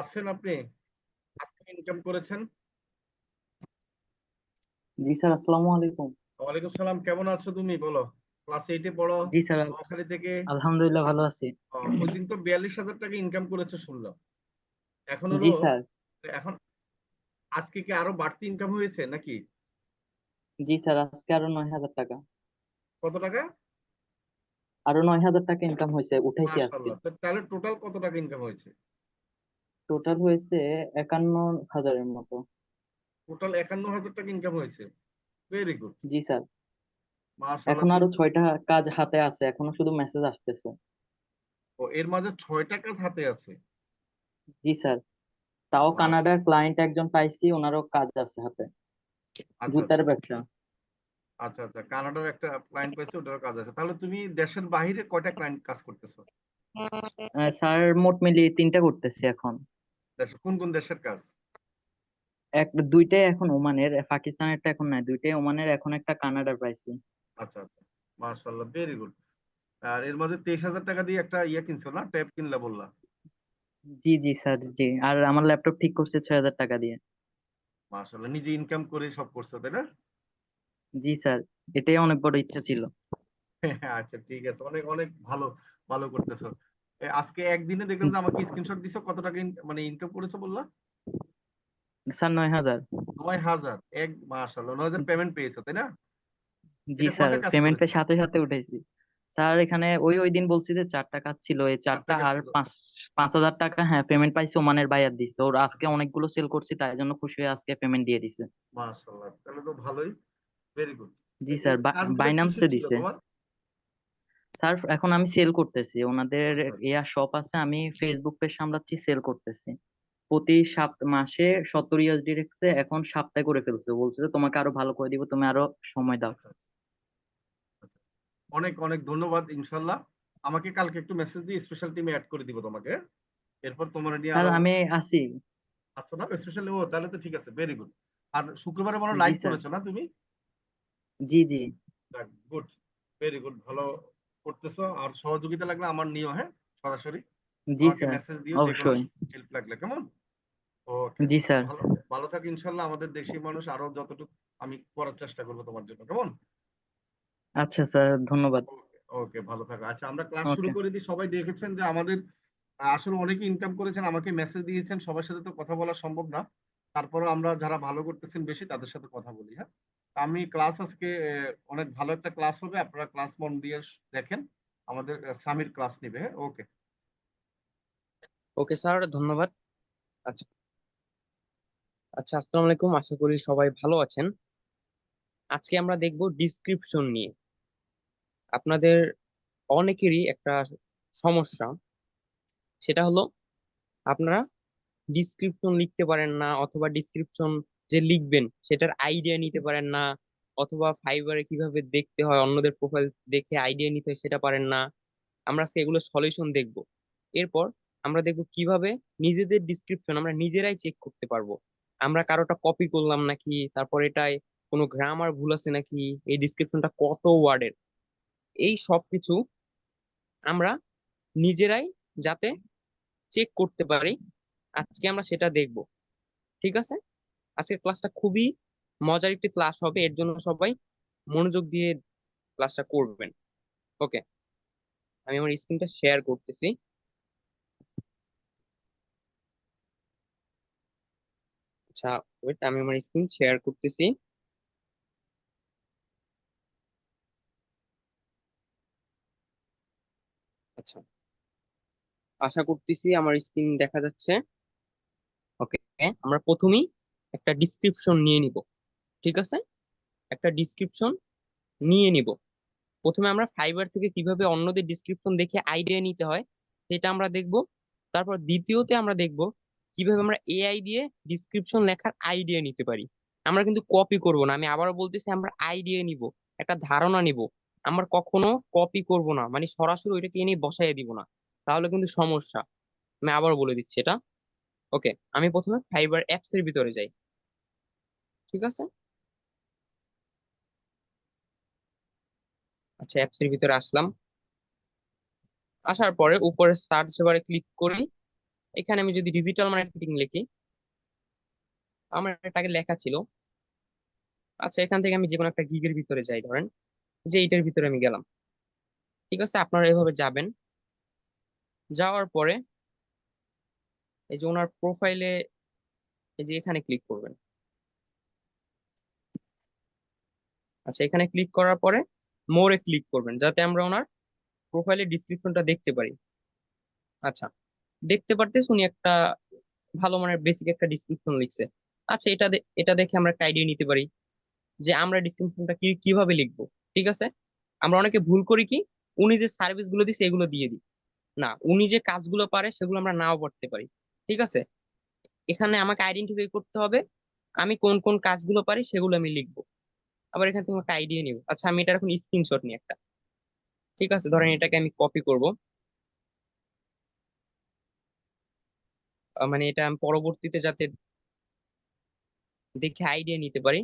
আছেন আপনি? আজকে ইনকাম করেছেন? জি স্যার আসসালামু আলাইকুম। ওয়ালাইকুম সালাম কেমন আছো তুমি? বলো ক্লাস এইটে পড়ো জি স্যার নোয়াখালী থেকে? আলহামদুলিল্লাহ ভালো আছি। ওই দিন তো বিয়াল্লিশ হাজার টাকা ইনকাম করেছ শুনলাম এখন জি স্যার। এখন আজকে কি আরও বাড়তি ইনকাম হয়েছে নাকি? জি স্যার আজকে আরও নয় হাজার টাকা। কত টাকা? আরও নয় হাজার টাকা ইনকাম হয়েছে উঠাইছি আজকে। তাহলে টোটাল কত টাকা ইনকাম হয়েছে? টোটাল হয়েছে একান্ন হাজারের মতো। টোটাল একান্ন হাজার টাকা ইনকাম হয়েছে। ভেরি গুড জি স্যার। এখন আরও ছয়টা কাজ হাতে আছে এখনও শুধু মেসেজ আসতেছে। ও এর মাঝে ছয়টা কাজ হাতে আছে? জি স্যার। তাও কানাডার ক্লায়েন্ট একজন পাইছি ওনারও কাজ আছে হাতে। আচ্ছা জুতার আচ্ছা ব্যবসা। আচ্ছা আচ্ছা। কানাডার একটা ক্লায়েন্ট পাইছে ওটারও কাজ আছে। তাহলে তুমি দেশের বাইরে কয়টা ক্লায়েন্ট কাজ করতেছো? স্যার মোট মিলিয়ে তিনটা করতেছি এখন। কোন কোন দেশের কাজ? এক দুইটাই এখন ওমানের পাকিস্তানেরটা এখন নাই দুইটাই ওমানের এখন একটা কানাডার পাইছি। আচ্ছা আচ্ছা মাশাআল্লাহ ভেরি গুড আর এর মাঝে তেইশ হাজার টাকা দিয়ে একটা ইয়ে কিনছো না ট্যাব কিনলা বললা? জি জি স্যার জি আর আমার ল্যাপটপ ঠিক করছে ছয় হাজার টাকা দিয়ে। মাশাআল্লাহ নিজে ইনকাম করে সব করছ তাই না? জি স্যার এটাই অনেক বড় ইচ্ছা ছিল। আচ্ছা ঠিক আছে অনেক অনেক ভালো ভালো করতেছো। আজকে একদিনে দেখলাম যে আমাকে স্ক্রিনশট দিছো কত টাকা মানে ইনকাম করেছ বললা? স্যার নয় হাজার। নয় হাজার এক মাশাআল্লাহ নয় হাজার পেমেন্ট পেয়েছ তাই না? জি স্যার পেমেন্টের সাথে সাথে উঠাইছি স্যার এখানে ওই ওই দিন বলছি যে চারটা কাজ ছিল এই চারটা আর। পাঁচ পাঁচ হাজার টাকা হ্যাঁ পেমেন্ট পাইছি ওমানের বায়ার দিছে। ওর আজকে অনেকগুলো সেল করছি তাই জন্য খুশি হয়ে আজকে পেমেন্ট দিয়ে দিছে। মাশাআল্লাহ তাহলে তো ভালোই ভেরি গুড জি স্যার বাইনান্সে দিছে। স্যার এখন আমি সেল করতেছি। ওনাদের আচ্ছা, আচ্ছা। এয়া শপ আছে আমি ফেসবুক পেজ সামলাচ্ছি সেল করতেছি। প্রতি সাত মাসে সত্তর ইউএসডি রেখেছে এখন সপ্তাহে করে ফেলছে। বলছে যে তোমাকে আরও ভালো করে দিব তুমি আরও সময় দাও। আচ্ছা, আচ্ছা। অনেক অনেক ধন্যবাদ ইনশাল্লাহ। আমাকে কালকে একটু মেসেজ দিয়ে স্পেশাল টিমে অ্যাড করে দিব তোমাকে। এরপর তোমার নিয়ে আরও আমি আছি আসছো না স্পেশালি ও তাহলে তো ঠিক আছে ভেরি গুড আর শুক্রবারে মনে লাইভ করেছ না তুমি? জি জি। গুড ভেরি গুড ভালো করতেছো। আর সহযোগিতা লাগলে আমার নিও হ্যাঁ? সরাসরি জি স্যার। মেসেজ দিও অবশ্যই। হেল্প লাগলে কেমন? ওকে জি স্যার। ভালো থাক ইনশাল্লাহ। আমাদের দেশি মানুষ আরও যতটুকু আমি করার চেষ্টা করব তোমার জন্য কেমন? আচ্ছা স্যার ধন্যবাদ। ওকে ভালো থাকো। আচ্ছা আমরা ক্লাস শুরু করে দিই। সবাই দেখেছেন যে আমাদের আসলে অনেকে ইনকাম করেছেন আমাকে মেসেজ দিয়েছেন। সবার সাথে তো কথা বলা সম্ভব না। তারপরও আমরা যারা ভালো করতেছেন বেশি তাদের সাথে কথা বলি হ্যাঁ? আমি ক্লাস আজকে অনেক ভালো একটা ক্লাস হবে, আপনারা ক্লাস মন দিয়ে দেখেন, আমাদের সামির ক্লাস নিবে হ্যাঁ ওকে। ওকে স্যার, ধন্যবাদ। আচ্ছা। আচ্ছা আসসালামু আলাইকুম, আশা করি সবাই ভালো আছেন। আজকে আমরা দেখব ডিসক্রিপশন নিয়ে। আপনাদের অনেকেরই একটা সমস্যা, সেটা হলো, আপনারা ডিসক্রিপশন লিখতে পারেন না, অথবা ডিসক্রিপশন যে লিখবেন, সেটার আইডিয়া নিতে পারেন না, অথবা ফাইবারে কীভাবে দেখতে হয়, অন্যদের প্রোফাইল দেখে আইডিয়া নিতে হয়, সেটা পারেন না। আমরা আজকে এগুলো সলিউশন দেখব। এরপর আমরা দেখব কীভাবে নিজেদের ডিসক্রিপশন আমরা নিজেরাই চেক করতে পারব। আমরা কারোটা কপি করলাম নাকি, তারপর এটায় কোনো গ্রামার ভুল আছে নাকি, এই ডিসক্রিপশনটা কত ওয়ার্ডের এই সব কিছু আমরা নিজেরাই যাতে চেক করতে পারি। আজকে আমরা সেটা দেখব। ঠিক আছে? আজকের ক্লাসটা খুবই মজার একটি ক্লাস হবে, এর জন্য সবাই মনোযোগ দিয়ে ক্লাসটা করবেন। ওকে আমি আমার স্ক্রিনটা শেয়ার করতেছি। আচ্ছা ওয়েট আমি আমার স্ক্রিন শেয়ার করতেছি। আচ্ছা। আশা করতেছি আমার স্ক্রিন দেখা যাচ্ছে। ওকে আমরা প্রথমেই একটা ডিসক্রিপশন নিয়ে নিব, ঠিক আছে? একটা ডিসক্রিপশন নিয়ে নিব। প্রথমে আমরা ফাইবার থেকে কীভাবে অন্যদের ডিসক্রিপশন দেখে আইডিয়া নিতে হয়, সেটা আমরা দেখব। তারপর দ্বিতীয়তে আমরা দেখব কীভাবে আমরা এআই দিয়ে ডিসক্রিপশন লেখার আইডিয়া নিতে পারি। আমরা কিন্তু কপি করব না, আমি আবারও বলতেছি আমরা আইডিয়া নিব, একটা ধারণা নিব। আমরা কখনো কপি করব না মানে সরাসরি ওইটাকে এনে বসাই দিব না, তাহলে কিন্তু সমস্যা। আমি আবার বলে দিচ্ছি এটা। ওকে আমি প্রথমে ফাইবার অ্যাপস এর ভিতরে যাই। ঠিক আছে? আচ্ছা অ্যাপস এর ভিতরে আসলাম। আসার পরে উপরে সার্চ বারে ক্লিক করি। এখানে আমি যদি ডিজিটাল মার্কেটিং লিখি, আমার এটাকে লেখা ছিল। আচ্ছা এখান থেকে আমি যে কোনো একটা গিগের ভিতরে যাই, ধরেন। যে এইটার ভিতরে আমি গেলাম। ঠিক আছে? আপনারা এভাবে যাবেন। যাওয়ার পরে এই যে ওনার প্রোফাইলে এই যে এখানে ক্লিক করবেন। আচ্ছা এখানে ক্লিক করার পরে মোরে ক্লিক করবেন, যাতে আমরা ওনার প্রোফাইলের ডিসক্রিপশনটা দেখতে পারি। আচ্ছা দেখতে পারতেছ উনি একটা ভালো মানের বেসিক একটা ডিসক্রিপশন লিখছে। আচ্ছা এটা এটা দেখে আমরা একটা আইডিয়া নিতে পারি যে আমরা ডিসক্রিপশনটা কি, কীভাবে লিখব, ঠিক আছে? আমরা অনেকে ভুল করি কি, উনি যে সার্ভিসগুলো দিচ্ছে এগুলো দিয়ে দিই। না, উনি যে কাজগুলো পারে সেগুলো আমরা নাও করতে পারি। ঠিক আছে? এখানে আমাকে আইডেন্টিফাই করতে হবে, আমি কোন কোন কাজগুলো পারি সেগুলো আমি লিখব। আবার এখান থেকে আইডিয়া নিব। আচ্ছা আমি এটা এখন স্ক্রিনশট নিই একটা। ঠিক আছে, ধরেন এটাকে আমি কপি করব। মানে এটা আমি পরবর্তীতে যাতে দেখে আইডিয়া নিতে পারি,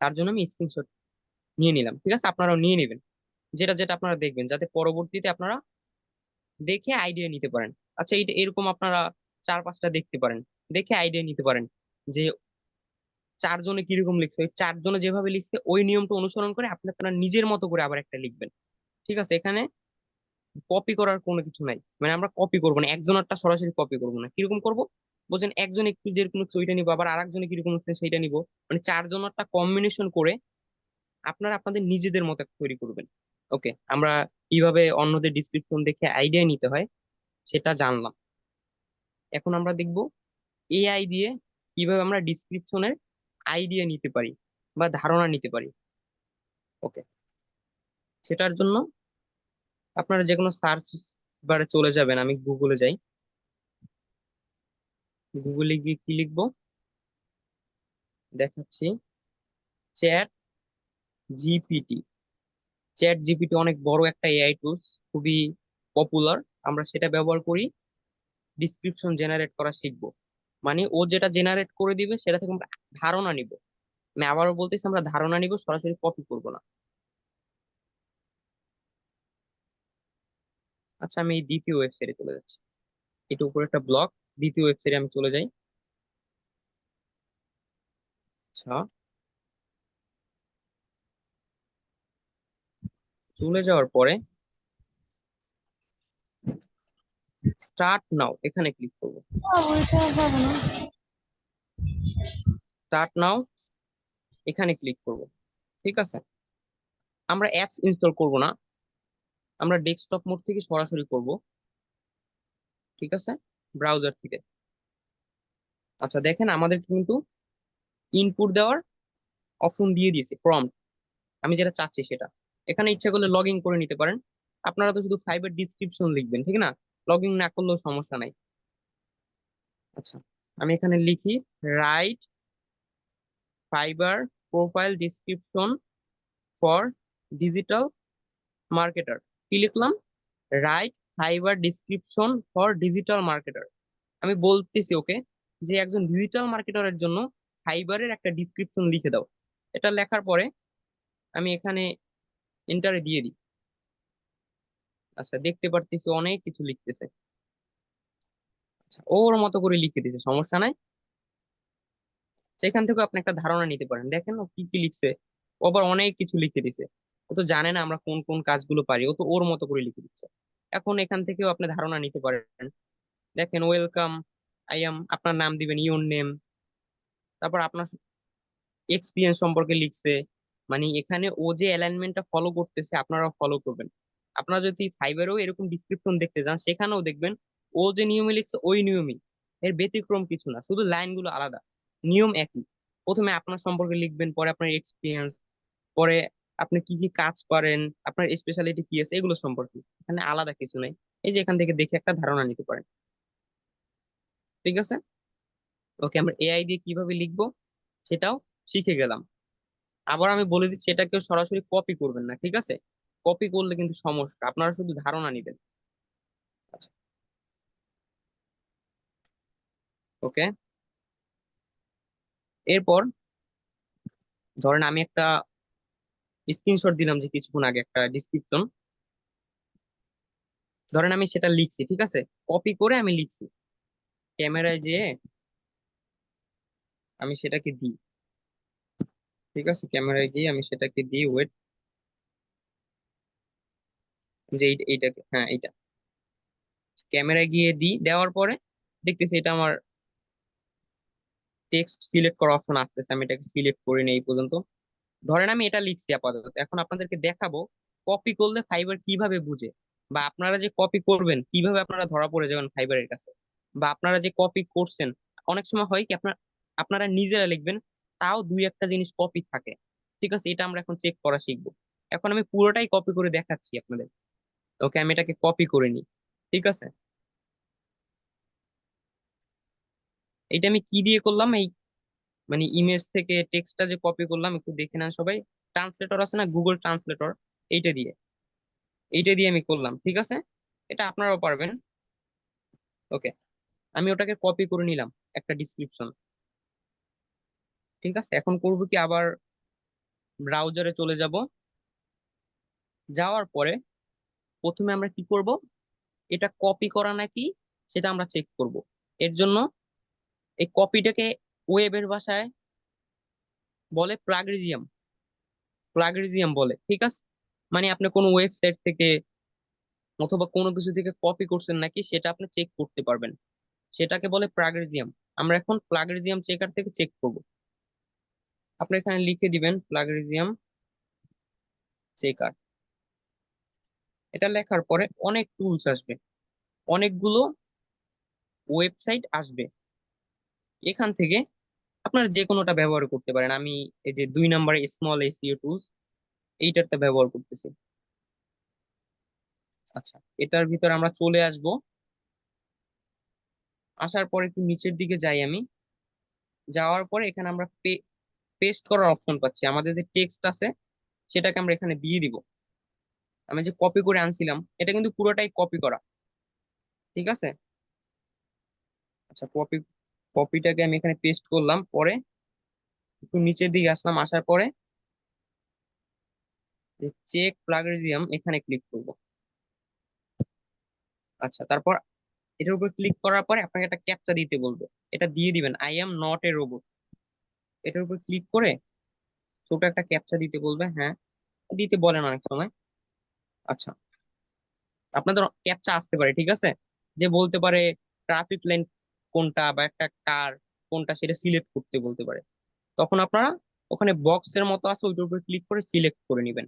তার জন্য আমি স্ক্রিনশট নিয়ে নিলাম। ঠিক আছে, আপনারাও নিয়ে নেবেন। যেটা যেটা আপনারা দেখবেন, যাতে পরবর্তীতে আপনারা দেখে আইডিয়া নিতে পারেন। আচ্ছা এটা এরকম আপনারা চার, পাঁচটা দেখতে পারেন। দেখে আইডিয়া নিতে পারেন যে চারজনে কীরকম লিখছে। ওই চারজনে যেভাবে লিখছে, ওই নিয়মটা অনুসরণ করে আপনি আপনার নিজের মতো করে আবার একটা লিখবেন। ঠিক আছে? এখানে কপি করার কোনো কিছু নাই। মানে আমরা কপি করব না। একজনেরটা সরাসরি কপি করব না। কীরকম করব? বলছেন একজন একটু যেরকম হচ্ছে ওইটা নিবো। আবার আরেকজনে কীরকম হচ্ছে সেইটা নিবো। মানে চারজনেরটা কম্বিনেশন করে আপনারা আপনাদের নিজেদের মতো তৈরি করবেন। ওকে আমরা কীভাবে অন্যদের ডিসক্রিপশন দেখে আইডিয়া নিতে হয়। সেটা জানলাম। এখন আমরা দেখব এআই দিয়ে কীভাবে আমরা ডিসক্রিপশনের আইডিয়া নিতে পারি বা ধারণা নিতে পারি। ওকে সেটার জন্য আপনারা যে কোনো সার্চ বারে চলে যাবেন, আমি গুগলে যাই। গুগলে গিয়ে কি লিখব? দেখাচ্ছি চ্যাট জিপিটি চ্যাট জিপিটি অনেক বড় একটা এআই টুলস খুবই পপুলার আমরা সেটা ব্যবহার করি ডিসক্রিপশন জেনারেট করা শিখব। মানে ও যেটা জেনারেট করে দিবে, সেটা থেকে আমরা ধারণা নিব। আমি আবারও বলতেছি, আমরা ধারণা নিব, সরাসরি কপি করব না। আচ্ছা আমি এই দ্বিতীয় ওয়েবসাইটে চলে যাচ্ছি। এটা উপরে একটা ব্লক দ্বিতীয় ওয়েবসাইটে আমি চলে যাই। আচ্ছা। চলে যাওয়ার পরে স্টার্ট নাও এখানে ক্লিক করব। স্টার্ট নাও এখানে ক্লিক করব। ঠিক আছে? আমরা অ্যাপস ইনস্টল করব না। আমরা ডেস্কটপ মোড থেকে সরাসরি করব। ঠিক আছে? ব্রাউজার থেকে। আচ্ছা দেখেন আমাদের কিন্তু ইনপুট দেওয়ার অপশন দিয়ে দিয়েছে প্রম্পট আমি যেটা চাচ্ছি সেটা। এখানে ইচ্ছা করলে লগ ইন করে নিতে পারেন। আপনারা তো শুধু ফাইবার ডিসক্রিপশন লিখবেন ঠিক না? লগ ইন না করলেও সমস্যা নাই। আচ্ছা আমি এখানে লিখি write Fiverr profile description for digital marketer কি লিখলাম? Write Fiverr description for digital marketer আমি বলতেছি ওকে যে একজন ডিজিটাল মার্কেটারের জন্য ফাইবারের একটা ডিসক্রিপশন লিখে দাও। এটা লেখার পরে আমি এখানে এন্টারে দিয়ে দিই। আচ্ছা দেখতে পারতেছি অনেক কিছু লিখতেছে। আচ্ছা ওর মতো করে লিখে দিছে, সমস্যা নাই। সেখান থেকে আপনি একটা ধারণা নিতে পারেন। দেখেন ও কি কি লিখছে। ও আবার অনেক কিছু লিখে দিছে। ও তো জানে না আমরা কোন কোন কাজগুলো পারি। ও তো ওর মতো করে লিখে দিচ্ছে। এখন এখান থেকেও আপনি ধারণা নিতে পারেন। দেখেন ওয়েলকাম আই এম আপনার নাম দিবেন ইউর নেম তারপর আপনার এক্সপিরিয়েন্স সম্পর্কে লিখছে। মানে এখানে ও যে অ্যালাইনমেন্টটা ফলো করতেছে, আপনারাও ফলো করবেন। আপনারা যদি ফাইবারেও এরকম ডিসক্রিপশন দেখতে যান, সেখানেও দেখবেন, ও যে নিয়মে লিখছে, ওই নিয়মই। এর ব্যতিক্রম কিছু না, শুধু লাইনগুলো আলাদা। নিয়ম একই। প্রথমে আপনার সম্পর্কে লিখবেন, পরে আপনার এক্সপিরিয়েন্স পরে আপনি কি কি কাজ করেন, আপনার স্পেশালিটি কি আছে, এগুলো সম্পর্কে। এখানে আলাদা কিছু নাই। এই যে এখান থেকে দেখে একটা ধারণা নিতে পারেন। ঠিক আছে? ওকে, আমরা এআই দিয়ে কীভাবে লিখব, সেটাও শিখে গেলাম। আবার আমি বলে দিচ্ছি এটা কেউ সরাসরি কপি করবেন না, ঠিক আছে? কপি করলে কিন্তু সমস্যা। আপনারা শুধু ধারণা নিবেন। ওকে এরপর ধরেন আমি একটা স্ক্রিনশট দিলাম যে কিছুক্ষণ আগে একটা ডিসক্রিপশন ধরেন আমি সেটা লিখছি, ঠিক আছে? কপি করে আমি লিখছি। ক্যামেরায় যেয়ে আমি সেটাকে দিই। ঠিক আছে? ক্যামেরায় গিয়ে আমি সেটাকে দিই ওয়েট যে এই- এইটাকে হ্যাঁ এইটা। ক্যামেরায় গিয়ে দিই, দেওয়ার পরে দেখতেছি এটা আমার টেক্সট সিলেক্ট করা অপশন আসতেছে, আমি এটাকে সিলেক্ট করে নেই এই পর্যন্ত। ধরেন আমি এটা লিখছি আপাতত, এখন আপনাদেরকে দেখাবো কপি করলে ফাইবার কীভাবে বুঝে? বা আপনারা যে কপি করবেন, কীভাবে আপনারা ধরা পড়ে যাবেন ফাইবারের কাছে? বা আপনারা যে কপি করছেন, অনেক সময় হয় কি আপনার, আপনারা নিজেরা লিখবেন, তাও দুই একটা জিনিস কপি থাকে। ঠিক আছে, এটা আমরা এখন চেক করা শিখব। এখন আমি পুরোটাই কপি করে দেখাচ্ছি আপনাদের। ওকে আমি এটাকে কপি করে নিই, ঠিক আছে? এটা আমি কি দিয়ে করলাম? এই মানে ইমেজ থেকে টেক্সটটা যে কপি করলাম, একটু দেখে নেন সবাই। ট্রান্সলেটর আছে না? গুগল ট্রান্সলেটর এইটা দিয়ে। এইটা দিয়ে আমি করলাম, ঠিক আছে? এটা আপনারাও পারবেন। ওকে, আমি ওটাকে কপি করে নিলাম, একটা ডিসক্রিপশন ঠিক আছে? এখন করব কি? আবার ব্রাউজারে চলে যাব। যাওয়ার পরে প্রথমে আমরা কি করব? এটা কপি করা নাকি সেটা আমরা চেক করব। এর জন্য এই কপিটাকে ওয়েবের ভাষায় বলে প্লাগরিজিয়াম প্লাগরিজিয়াম বলে, ঠিক আছে? মানে আপনি কোনো ওয়েবসাইট থেকে অথবা কোনো কিছু থেকে কপি করছেন নাকি সেটা আপনি চেক করতে পারবেন। সেটাকে বলে প্লাগরিজিয়াম আমরা এখন প্লাগরিজিয়াম চেকার থেকে চেক করব। আপনি এখানে লিখে দিবেন প্লাগরিজিয়াম চেকার এটা লেখার পরে অনেক টুলস আসবে। অনেকগুলো ওয়েবসাইট আসবে। এখান থেকে আপনারা যে কোনোটা ব্যবহার করতে পারেন। আমি এই যে দুই নম্বরে স্মল এসিও টুলস এইটারটা ব্যবহার করতেছি। আচ্ছা এটার ভিতর আমরা চলে আসব। আসার পরে একটু নিচের দিকে যাই আমি। যাওয়ার পরে এখানে আমরা পেস্ট করার অপশন পাচ্ছি। আমাদের যে টেক্সট আছে, সেটাকে আমরা এখানে দিয়ে দিব। আমি যে কপি করে আনছিলাম, এটা কিন্তু পুরোটাই কপি করা। ঠিক আছে? আচ্ছা কপি কপিটাকে আমি এখানে পেস্ট করলাম, পরে একটু নিচের দিকে আসলাম, আসার পরে চেক প্লাগরিজিয়াম এখানে ক্লিক করব। আচ্ছা তারপর এটার উপর ক্লিক করার পরে আপনাকে একটা ক্যাপচা দিতে বলবে। এটা দিয়ে দিবেন I am not a robot এটার উপর ক্লিক করে ছোট একটা ক্যাপচা দিতে বলবে হ্যাঁ দিতে বলেন অনেক সময়। আচ্ছা। আপনাদের ক্যাপচা আসতে পারে, ঠিক আছে? যে বলতে পারে ট্রাফিক লাইন কোনটা বা একটা কার কোনটা সেটা সিলেক্ট করতে বলতে পারে। তখন আপনারা ওখানে বক্সের মতো আছে, ওইটার উপর ক্লিক করে সিলেক্ট করে নেবেন।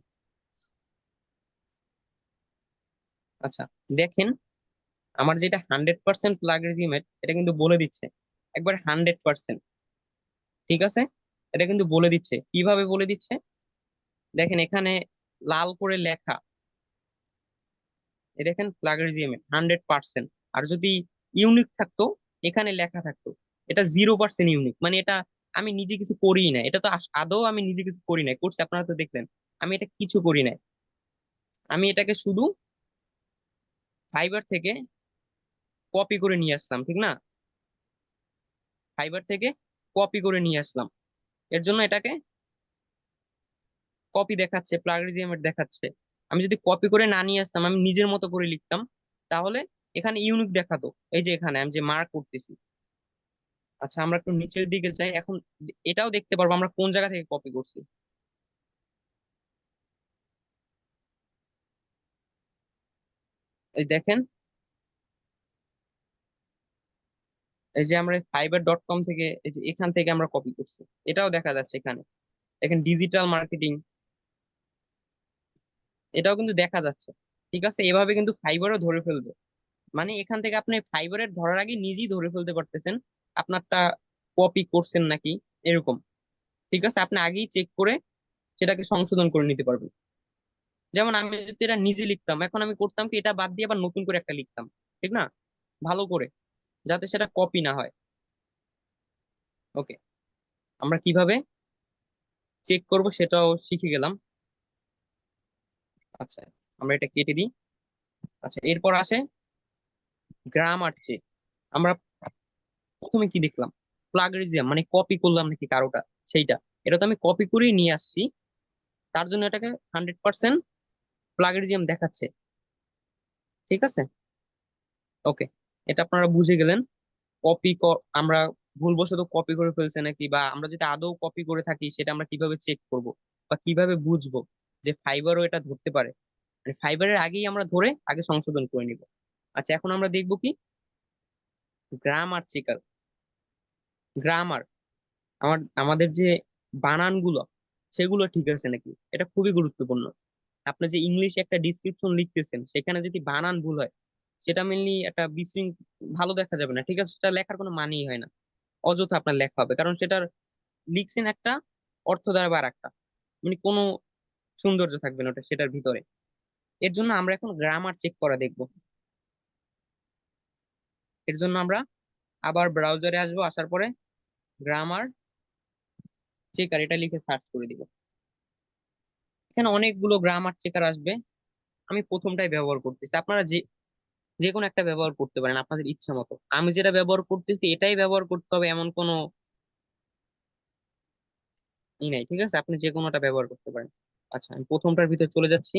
আচ্ছা দেখেন, আমার যেটা হান্ড্রেড পার্সেন্ট প্লাগরিজমের এটা কিন্তু বলে দিচ্ছে। একবার হান্ড্রেড পার্সেন্ট ঠিক আছে? এটা কিন্তু বলে দিচ্ছে। কীভাবে বলে দিচ্ছে? দেখেন, এখানে লাল করে লেখা দেখেন প্লাগরিজমের হান্ড্রেড পার্সেন্ট আর যদি ইউনিক থাকতো, এখানে লেখা থাকতো, এটা জিরো পার্সেন্ট ইউনিক মানে এটা আমি নিজে কিছু করি না। এটা তো আদৌ আমি নিজে কিছু করি নাই। করছি আপনারা তো দেখলেন, আমি এটা কিছু করি নাই। আমি এটাকে শুধু ফাইবার থেকে কপি করে নিয়ে আসলাম, ঠিক না? ফাইবার থেকে কপি করে নিয়ে আসলাম। এর জন্য এটাকে কপি দেখাচ্ছে প্লাগরিজমের দেখাচ্ছে। আমি যদি কপি করে না নিয়ে আসতাম, আমি নিজের মতো করে লিখতাম, তাহলে এখানে ইউনিক দেখাতো। এই যে এখানে আমি যে মার্ক করতেছি। আচ্ছা আমরা একটু নিচের দিকে যাই। এখন এটাও দেখতে পারব আমরা কোন জায়গা থেকে কপি করছি। এই দেখেন। এই যে আমরা ফাইবার ডট কম থেকে, এই যে এখান থেকে আমরা কপি করছি। এটাও দেখা যাচ্ছে এখানে। দেখেন ডিজিটাল মার্কেটিং এটাও কিন্তু দেখা যাচ্ছে। ঠিক আছে? এভাবে কিন্তু ফাইবারও ধরে ফেলবে। মানে এখান থেকে আপনি ফাইবারের ধরার আগে নিজেই ধরে ফেলতে পারতেছেন। আপনারটা কপি করছেন নাকি? এরকম। ঠিক আছে? আপনি আগেই চেক করে সেটাকে সংশোধন করে নিতে পারবেন। যেমন আমি যদি এটা নিজে লিখতাম, এখন আমি করতাম কি, এটা বাদ দিয়ে আবার নতুন করে একটা লিখতাম। ঠিক না? ভালো করে। যাতে সেটা কপি না হয়। ওকে আমরা কীভাবে চেক করব সেটাও শিখে গেলাম। আচ্ছা আমরা এটা কেটে দিই। আচ্ছা এরপর আসে গ্রামার চেক আমরা প্রথমে কি দেখলাম? প্লাগরিজম মানে কপি করলাম নাকি কারোটা? সেইটা। এটা তো আমি কপি করেই নিয়ে আসছি। তার জন্য এটাকে হান্ড্রেড পার্সেন্ট প্লাগরিজম দেখাচ্ছে। ঠিক আছে? ওকে এটা আপনারা বুঝে গেলেন। কপি আমরা ভুলবশত কপি করে ফেলছে নাকি? বা আমরা যদি আদৌ কপি করে থাকি, সেটা আমরা কীভাবে চেক করব? বা কীভাবে বুঝব? যে ফাইবারও এটা ধরতে পারে। মানে ফাইবারের আগেই আমরা ধরে আগে সংশোধন করে নিব। আচ্ছা এখন আমরা দেখব কি? গ্রামার চেকার গ্রামার আমার, আমাদের যে বানানগুলো, সেগুলো ঠিক আছে নাকি? এটা খুবই গুরুত্বপূর্ণ। আপনি যে ইংলিশে একটা ডিসক্রিপশন লিখতেছেন, সেখানে যদি বানান ভুল হয়, সেটা মেনলি একটা বিশৃঙ্খ ভালো দেখা যাবে না, ঠিক আছে? সেটা লেখার কোনো মানেই হয় না। অযথা আপনার লেখা হবে, কারণ সেটার লিখছেন একটা অর্থ দ্বারা আর একটা মানে কোনো সৌন্দর্য থাকবে না ওটা সেটার ভিতরে। এর জন্য আমরা এখন গ্রামার চেক করা দেখব। এর জন্য আমরা আবার ব্রাউজারে আসব, আসার পরে গ্রামার চেকার এটা লিখে সার্চ করে দিব। এখানে অনেকগুলো গ্রামার চেকার আসবে। আমি প্রথমটাই ব্যবহার করতেছি। আপনারা যে যে কোনো একটা ব্যবহার করতে পারেন আপনাদের ইচ্ছা মতো। আমি যেটা ব্যবহার করতেছি, এটাই ব্যবহার করতে হবে, এমন কোনো ই নাই, ঠিক আছে? আপনি যে কোনোটা ব্যবহার করতে পারেন। আচ্ছা আমি প্রথমটার ভিতরে চলে যাচ্ছি।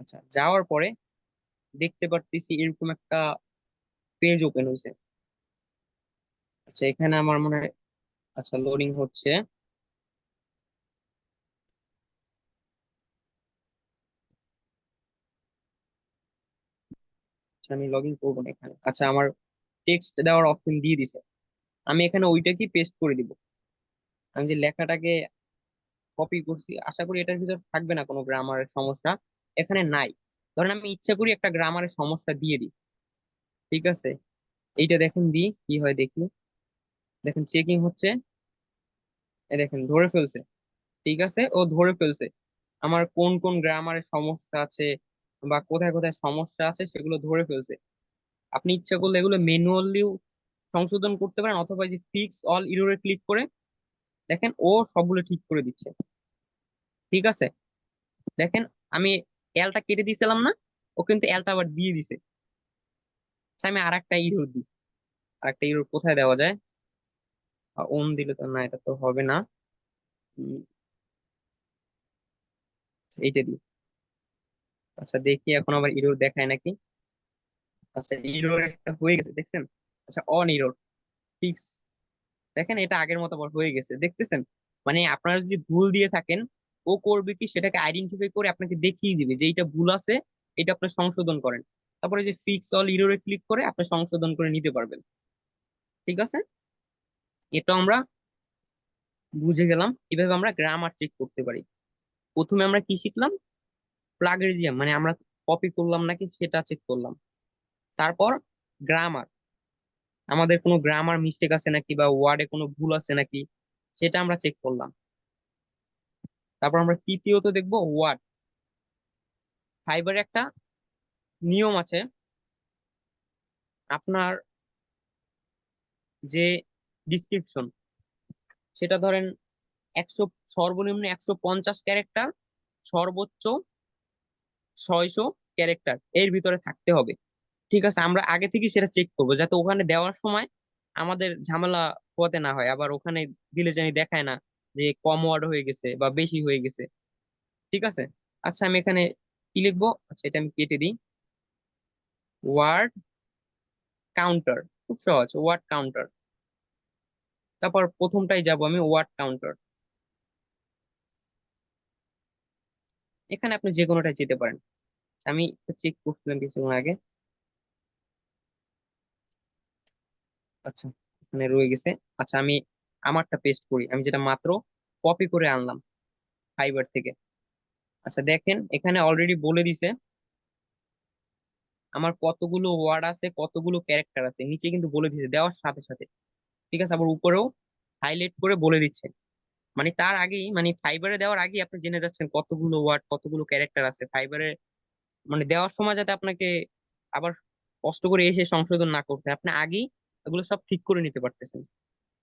আচ্ছা যাওয়ার পরে দেখতে পারতেছি এরকম একটা পেজ ওপেন হয়েছে আচ্ছা এখানে আমার মনে হয় আচ্ছা লোডিং হচ্ছে। আচ্ছা আমি লগ ইন করব না এখানে। আচ্ছা আমার টেক্সট দেওয়ার অপশন দিয়ে দিছে। আমি এখানে ওইটাকে পেস্ট করে দিব। আমি যে লেখাটাকে কপি করছি, আশা করি এটার ভিতর থাকবে না কোনো গ্রামারের সমস্যা। এখানে নাই। ধরেন আমি ইচ্ছা করি একটা গ্রামারের সমস্যা দিয়ে দিই। ঠিক আছে? এইটা দেখেন দিই কি হয় দেখি। দেখেন চেকিং হচ্ছে। এই দেখেন, ধরে ফেলছে। ঠিক আছে? ও ধরে ফেলছে। আমার কোন কোন গ্রামারের সমস্যা আছে বা কোথায় কোথায় সমস্যা আছে সেগুলো ধরে ফেলছে। আপনি ইচ্ছা করলে এগুলো ম্যানুয়ালিও সংশোধন করতে পারেন অথবা যে ফিক্স অল ইরোরে ক্লিক করে দেখেন ও সবগুলো ঠিক করে দিচ্ছে। ঠিক আছে? দেখেন আমি এলটা কেটে দিয়েছিলাম না ও কিন্তু এলটা আবার দিয়ে দিছে। আচ্ছা, আমি আর একটা ইরোর দিই। আর একটা ইরোর কোথায় দেওয়া যায়? ওম দিলে তো না এটা তো হবে না। এইটা দিই। আচ্ছা দেখি এখন আবার ইরোর দেখায় নাকি। আচ্ছা ইরোর একটা হয়ে গেছে, দেখছেন? আচ্ছা অন ইরোর ফিক্স দেখেন, এটা আগের মতো হয়ে গেছে, দেখতেছেন? মানে আপনারা যদি ভুল দিয়ে থাকেন, ও করবে কি? সেটাকে আইডেন্টিফাই করে আপনাকে দেখিয়ে দিবে যে এইটা ভুল আছে, এটা আপনি সংশোধন করেন। তারপরে যে ফিক্স অল ইরোরে ক্লিক করে, আপনি সংশোধন করে নিতে পারবেন। ঠিক আছে? এটা আমরা বুঝে গেলাম, এভাবে আমরা গ্রামার চেক করতে পারি। প্রথমে আমরা কি শিখলাম? প্লাগেরিজিয়াম মানে আমরা কপি করলাম নাকি সেটা চেক করলাম। তারপর গ্রামার আমাদের কোনো গ্রামার মিস্টেক আছে নাকি বা ওয়ার্ডে কোনো ভুল আছে নাকি, সেটা আমরা চেক করলাম। তারপর আমরা তৃতীয়ত দেখব ওয়ার্ড ফাইবারে একটা নিয়ম আছে। আপনার যে ডিসক্রিপশন সেটা ধরেন একশো, সর্বনিম্ন একশো পঞ্চাশ ক্যারেক্টার সর্বোচ্চ ছয়শো ক্যারেক্টার এর ভিতরে থাকতে হবে। ঠিক আছে, আমরা আগে থেকে সেটা চেক করব, যাতে ওখানে দেওয়ার সময় আমাদের ঝামেলা হতে না হয়, আবার ওখানে দিলে জানি দেখায় না যে কম ওয়ার্ড হয়ে গেছে বা বেশি হয়ে গেছে। ঠিক আছে? আচ্ছা আমি এখানে কি লিখব? আচ্ছা এটা আমি কেটে দিই। ওয়ার্ড কাউন্টার খুব সহজ ওয়ার্ড কাউন্টার তারপর প্রথমটাই যাব আমি ওয়ার্ড কাউন্টার এখানে আপনি যে কোনোটায় যেতে পারেন। আমি চেক করছিলাম কিছুক্ষণ আগে। আচ্ছা এখানে রয়ে গেছে। আচ্ছা আমি আমারটা পেস্ট করি। আমি যেটা মাত্র কপি করে আনলাম ফাইবার থেকে। আচ্ছা দেখেন, এখানে অলরেডি বলে দিছে। আমার কতগুলো ওয়ার্ড আছে, কতগুলো ক্যারেক্টার আছে, নিচে কিন্তু বলে দিছে, দেওয়ার সাথে সাথে। ঠিক আছে, আবার উপরেও হাইলাইট করে বলে দিচ্ছে। মানে তার আগেই মানে ফাইবারে দেওয়ার আগেই আপনি জেনে যাচ্ছেন কতগুলো ওয়ার্ড কতগুলো ক্যারেক্টার আছে। ফাইবারে মানে দেওয়ার সময় যাতে আপনাকে আবার কষ্ট করে এসে সংশোধন না করতে আপনি আগেই এগুলো সব ঠিক করে নিতে পারতেছেন।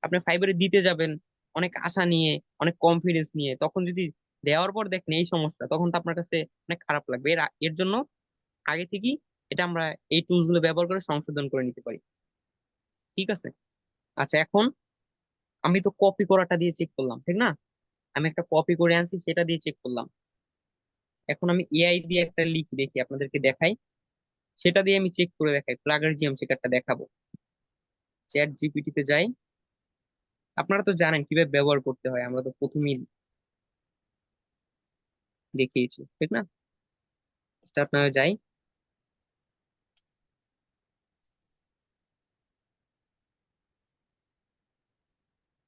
আপনি ফাইবারে দিতে যাবেন, অনেক আশা নিয়ে, অনেক কনফিডেন্স নিয়ে, তখন যদি দেওয়ার পর দেখেন এই সমস্যা, তখন তো আপনার কাছে অনেক খারাপ লাগবে। এর এর জন্য আগে থেকেই এটা আমরা এই টুলসগুলো ব্যবহার করে সংশোধন করে নিতে পারি। ঠিক আছে? আচ্ছা এখন আমি তো কপি করাটা দিয়ে চেক করলাম, ঠিক না? আমি একটা কপি করে আনছি, সেটা দিয়ে চেক করলাম। এখন আমি এআই দিয়ে একটা লিখ দেখি, আপনাদেরকে দেখাই। সেটা দিয়ে আমি চেক করে দেখাই প্লাগারিজম চেকারটা দেখাবো। চ্যাট জিপিটি তে যাই। আপনারা তো জানেন কীভাবে ব্যবহার করতে হয়, আমরা তো প্রথমেই দেখিয়েছি, ঠিক না? স্টার্ট নামে যাই।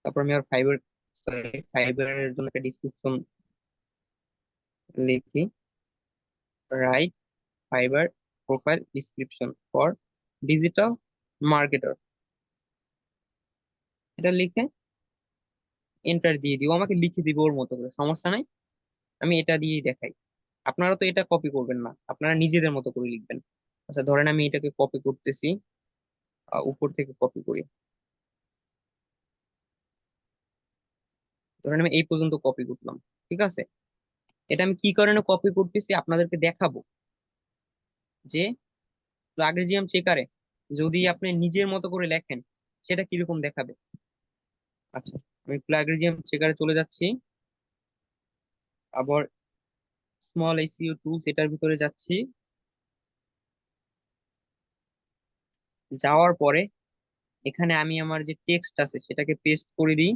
তারপর আমি আর ফাইবার সরি ফাইবারের জন্য একটা ডিসক্রিপশন লিখি। Write Fiverr profile description for digital marketer এটা লিখে এন্টার দিয়ে দিব। আমাকে লিখে দিব ওর মতো করে, সমস্যা নাই। আমি এটা দিয়েই দেখাই। আপনারা তো এটা কপি করবেন না, আপনারা নিজেদের মতো করে লিখবেন। আচ্ছা ধরেন আমি এটাকে কপি করতেছি উপর থেকে কপি করি। ধরেন আমি এই পর্যন্ত কপি করলাম, ঠিক আছে? এটা আমি কি কারণে কপি করতেছি আপনাদেরকে দেখাবো? যে প্লাগরিজম চেকারে যদি আপনি নিজের মতো করে লেখেন, সেটা কীরকম দেখাবে? আচ্ছা আমি প্লাগরিজিয়াম চেকারে চলে যাচ্ছি, আবার স্মল এসিও টু সেটার ভিতরে যাচ্ছি। যাওয়ার পরে এখানে আমি আমার যে টেক্সট আছে সেটাকে পেস্ট করে দিই।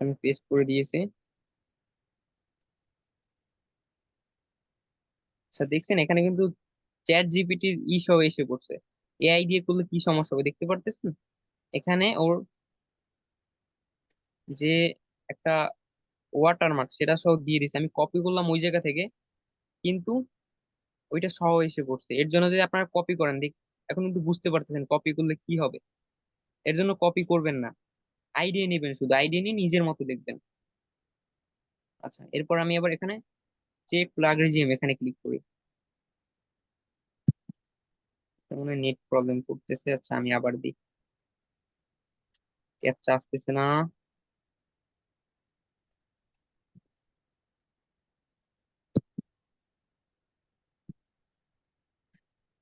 আমি পেস্ট করে দিয়েছি। আচ্ছা দেখছেন এখানে কিন্তু চ্যাট জিপিটির ই সহ এসে পড়ছে। এআই দিয়ে করলে কি সমস্যা হবে দেখতে পারতেছেন? এখানে ওর যে একটা ওয়াটারমার্ক সেটা সহ দিয়ে দিছে আমি কপি করলাম ওই জায়গা থেকে, কিন্তু ওইটা সহ এসে পড়ছে। এর জন্য যদি আপনারা কপি করেন, দেখ, এখন কিন্তু বুঝতে পারতেছেন কপি করলে কি হবে। এর জন্য কপি করবেন না। আইডিয়া নেবেন শুধু আইডিয়া নিয়ে নিজের মতো দেখবেন। আচ্ছা এরপর আমি আবার এখানে চেক প্লাগরিজম এখানে ক্লিক করি। মনে নেট প্রবলেম করতেছে আচ্ছা আমি আবার দিই। ক্যাপচা আসতেছে না।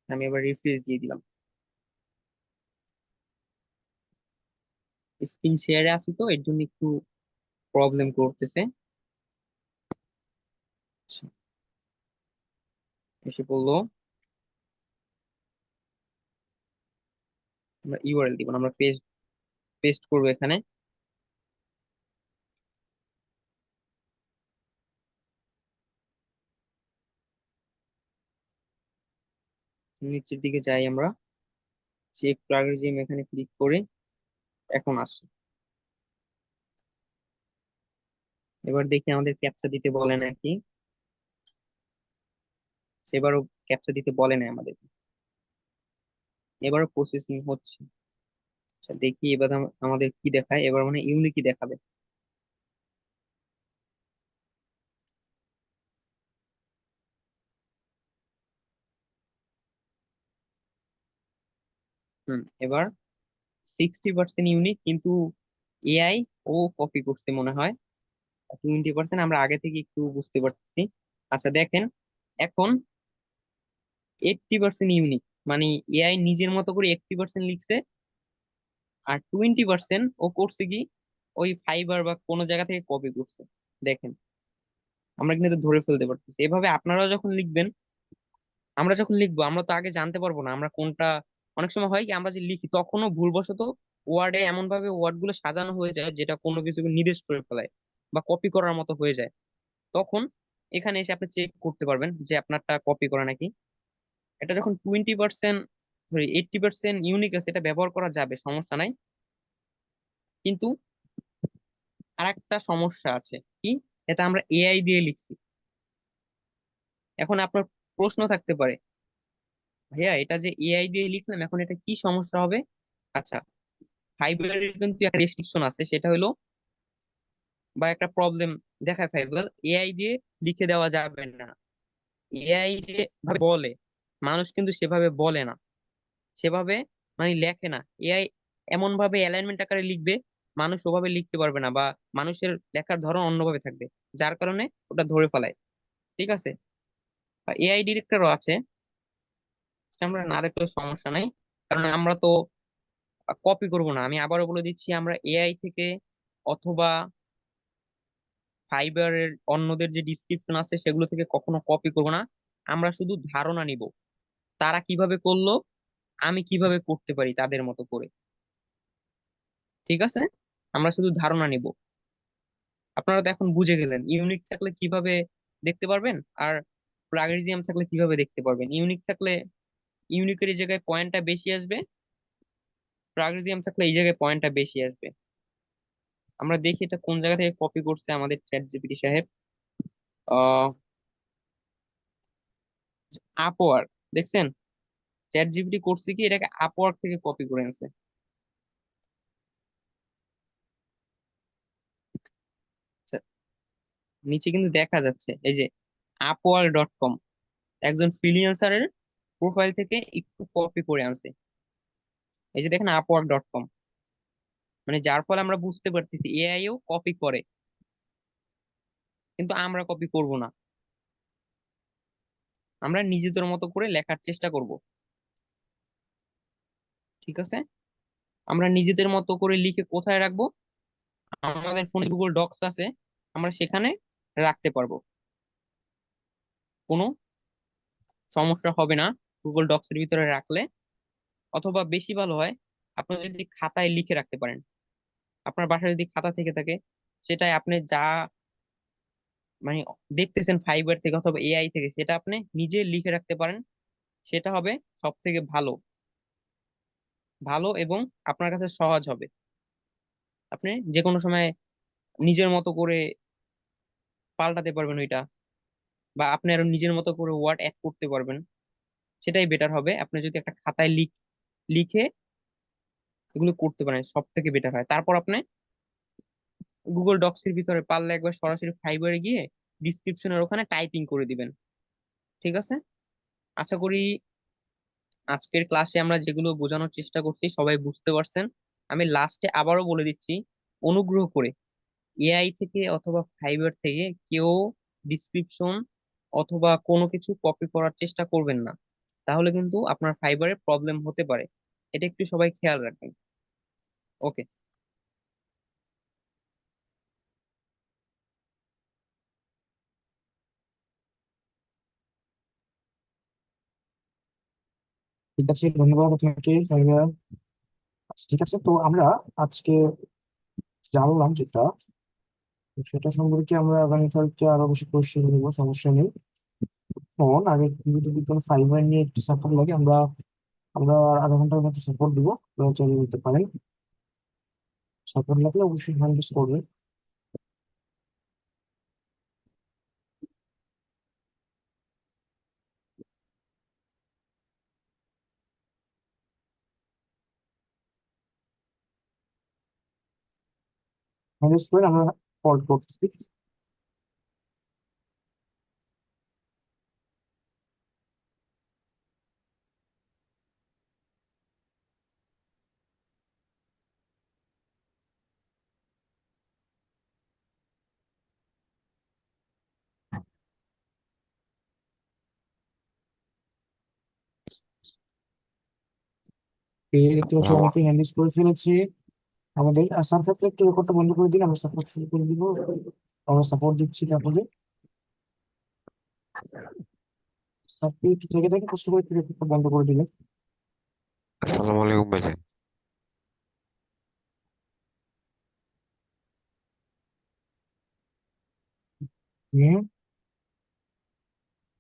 আমি আবার রিফ্রেশ দিয়ে দিলাম। স্ক্রিন শেয়ারে আছি তো এর জন্য একটু প্রবলেম করতেছে। আচ্ছা, এসে পড়ল। আমরা ইউআরএল দিব আমরা পেস্ট পেস্ট করব এখানে। নিচের দিকে যাই আমরা। চেক প্লাগরিজম এখানে ক্লিক করে এখন আসছে। এবার দেখি আমাদের ক্যাপচা দিতে বলে নাকি এবারও ক্যাপচা দিতে বলে না আমাদের। এবারও প্রসেসিং হচ্ছে। আচ্ছা দেখি এবার আমাদের কি দেখায়। এবার মানে ইউনিকই দেখাবে। হুম, এবার সিক্সটি পার্সেন্ট ইউনিক কিন্তু এআই ও কপি করছে মনে হয়। টোয়েন্টি পার্সেন্ট আমরা আগে থেকে একটু বুঝতে পারতেছি। আচ্ছা দেখেন, এখন এইটটি পার্সেন্ট ইউনিক মানে এআই নিজের মতো করে এইটটি পার্সেন্ট লিখছে, আর টোয়েন্টি পার্সেন্ট ও করছে কি, ওই ফাইবার বা কোনো জায়গা থেকে কপি করছে। দেখেন, আমরা কিন্তু ধরে ফেলতে পারতেছি। এভাবে আপনারাও যখন লিখবেন, আমরা যখন লিখব, আমরা তো আগে জানতে পারব না, আমরা কোনটা অনেক সময় হয় কি, আমরা যে লিখি তখনও ভুলবশত ওয়ার্ডে এমন ভাবে ওয়ার্ডগুলো সাজানো হয়ে যায়, যেটা কোনো কিছুকে নির্দেশ করে ফেলায় বা কপি করার মতো হয়ে যায়। তখন এখানে এসে আপনি চেক করতে পারবেন যে আপনারটা কপি করা নাকি। এটা যখন twenty percent sorry eighty percent unique আছে, এটা ব্যবহার করা যাবে, সমস্যা নাই। কিন্তু আরেকটা সমস্যা আছে কি, এটা আমরা এআই দিয়ে লিখছি। এখন আপনার প্রশ্ন থাকতে পারে ভাইয়া, এটা যে এআই দিয়ে লিখলাম, এখন এটা কি সমস্যা হবে? আচ্ছা ফাইবারের কিন্তু একটা রেস্ট্রিকশন আছে, সেটা হলো বা একটা প্রবলেম দেখায় ফাইবার এআই দিয়ে লিখে দেওয়া যাবে না। এআই যে ভাবে বলে, মানুষ কিন্তু সেভাবে বলে না। সেভাবে মানে লেখে না। এআই এমন ভাবে অ্যালাইনমেন্ট আকারে লিখবে, মানুষ ওভাবে লিখতে পারবে না বা মানুষের লেখার ধরন অন্যভাবে থাকবে, যার কারণে ওটা ধরে ফেলায়। ঠিক আছে? এআই ডিরেক্টরও আছে আমরা না দেখলে সমস্যা নাই। কারণ আমরা তো কপি করব না। আমি আবারও বলে দিচ্ছি, আমরা এআই থেকে অথবা ফাইবারের অন্যদের যে ডিসক্রিপশন আছে, সেগুলো থেকে কখনো কপি করব না। আমরা শুধু ধারণা নিব, তারা কীভাবে করল, আমি কীভাবে করতে পারি তাদের মতো করে। ঠিক আছে? আমরা শুধু ধারণা নিব। আপনারা তো এখন বুঝে গেলেন ইউনিক থাকলে কীভাবে দেখতে পারবেন? আর প্লাগরিজম থাকলে কীভাবে দেখতে পারবেন? ইউনিক থাকলে ইউনিকের জায়গায় পয়েন্টটা বেশি আসবে প্লাগরিজম থাকলে এই জায়গায় পয়েন্টটা বেশি আসবে। আমরা দেখি এটা কোন জায়গা থেকে কপি করছে আমাদের চ্যাট জিপিটি সাহেব আপওয়ার্ক দেখছেন? চ্যাট জিপিটি করছে কি? এটাকে আপওয়ার্ক থেকে কপি করে আনছে আচ্ছা, নিচে কিন্তু দেখা যাচ্ছে এই যে আপওয়ার্ক ডট কম একজন ফ্রিল্যান্সারের প্রোফাইল থেকে একটু কপি করে আনছে। এই যে দেখেন আপওয়ার্ক ডট কম মানে যার ফলে আমরা বুঝতে পারতেছি এআই ও কপি করে। কিন্তু আমরা কপি করব না। আমরা নিজেদের মতো করে লেখার চেষ্টা করব। ঠিক আছে? আমরা নিজেদের মতো করে লিখে কোথায় রাখব? আমাদের ফোনে গুগল ডক্স আছে। আমরা সেখানে রাখতে পারব। কোনো সমস্যা হবে না। গুগল ডক্স এর ভিতরে রাখলে অথবা বেশি ভালো হয় আপনি যদি খাতায় লিখে রাখতে পারেন। আপনার বাসায় যদি খাতা থেকে থাকে সেটাই আপনি যা মানে দেখতেছেন ফাইবার থেকে অথবা এআই থেকে, সেটা আপনি নিজে লিখে রাখতে পারেন। সেটা হবে সব থেকে ভালো। ভালো এবং আপনার কাছে সহজ হবে। আপনি যে কোনো সময় নিজের মতো করে পাল্টাতে পারবেন ওইটা, বা আপনি আরও নিজের মতো করে ওয়ার্ড অ্যাড করতে পারবেন। সেটাই বেটার হবে। আপনি যদি একটা খাতায় লিখ, লিখে এগুলো করতে পারেন সব থেকে বেটার হয়। তারপর আপনি গুগল ডক্স এর ভিতরে পারলে একবার সরাসরি ফাইবারে গিয়ে ডিসক্রিপশনের ওখানে টাইপিং করে দিবেন। ঠিক আছে? আশা করি আজকের ক্লাসে আমরা যেগুলো বোঝানোর চেষ্টা করছি সবাই বুঝতে পারছেন। আমি লাস্টে আবারও বলে দিচ্ছি, অনুগ্রহ করে এআই থেকে অথবা ফাইবার থেকে কেউ ডিসক্রিপশন অথবা কোনো কিছু কপি করার চেষ্টা করবেন না। তাহলে কিন্তু আপনার ফাইবারে প্রবলেম হতে পারে। এটা একটু সবাই খেয়াল রাখবেন। ওকে ঠিক আছে, ধন্যবাদ আপনাকে ঠিক আছে, তো আমরা আজকে জানলাম যেটা। সেটা সম্পর্কে আমরা আগামীকালকে আরও বেশি কোশ্চেন নিব, সমস্যা নেই। ফোন আগে যদি কোনো ফাইবার নিয়ে একটু সাপোর্ট লাগে, আমরা আমরা আধা ঘণ্টার মতো সাপোর্ট দিব চালিয়ে নিতে পারেন। সাপোর্ট লাগলে অবশ্যই হ্যান্ড করবেন। হ্যান্ড করে আমরা কল করতেছি এই দেখতে পাচ্ছি অনেকে করে ফেলেছে। আমাদের আসাম থাকলে একটু রেকর্ডটা বন্ধ করে দিন আমরা সাপোর্ট শুরু করে দিব। আমরা সাপোর্ট দিচ্ছি আপনি একটু থেকে থেকে কষ্ট করে রেকর্ডটা বন্ধ করে দিলেন। আসসালামু আলাইকুম ভাইজান হুম?